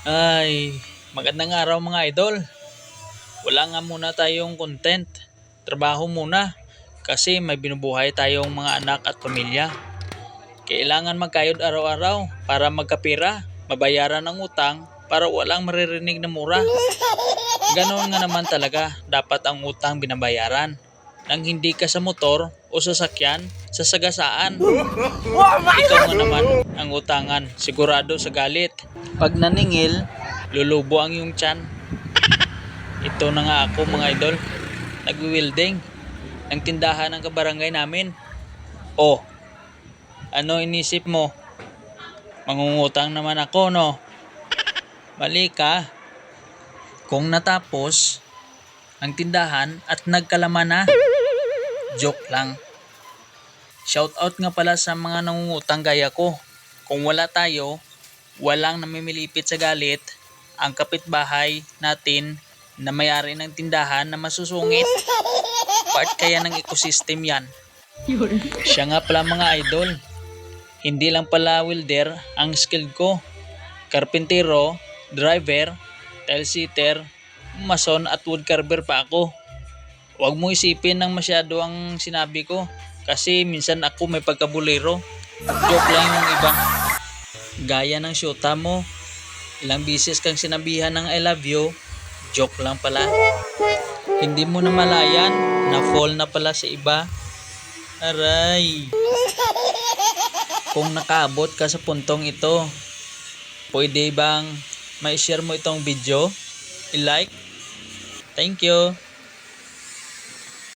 Ay, magandang araw mga idol. Wala nga muna tayong content. Trabaho muna. Kasi may binubuhay tayong mga anak at pamilya. Kailangan magkayod araw-araw para magkapira, mabayaran ang utang para walang maririnig na mura. Ganon nga naman talaga dapat ang utang binabayaran. Nang hindi ka sa motor o sasakyan, sa sagasaan. Ikaw nga naman ang utangan, sigurado sa galit. Pag naningil, lulubo ang iyong tiyan. Ito na nga ako mga idol, nagwi-welding ng tindahan ng kabarangay namin. Oh, ano inisip mo? Mangungutang naman ako, no? Mali ka. Kung natapos ang tindahan at nagkalaman na, joke lang. Shoutout nga pala sa mga nangungutang gaya ko. Kung wala tayo, walang namimilipit sa galit, ang kapitbahay natin na mayari ng tindahan na masusungit. Part kaya ng ecosystem yan. Siya nga pala mga idol. Hindi lang pala welder ang skill ko. Karpintero, driver, tile sitter, mason at wood carver pa ako. Huwag mo isipin ng masyado ang sinabi ko kasi minsan ako may pagkabulero. Joke lang yung iba. Gaya ng syota mo. Ilang bisis kang sinabihan ng I love you. Joke lang pala. Hindi mo na malayan na fall na pala sa iba. Aray. Kung nakaabot ka sa puntong ito, pwede bang ma-share mo itong video? I-like? Thank you.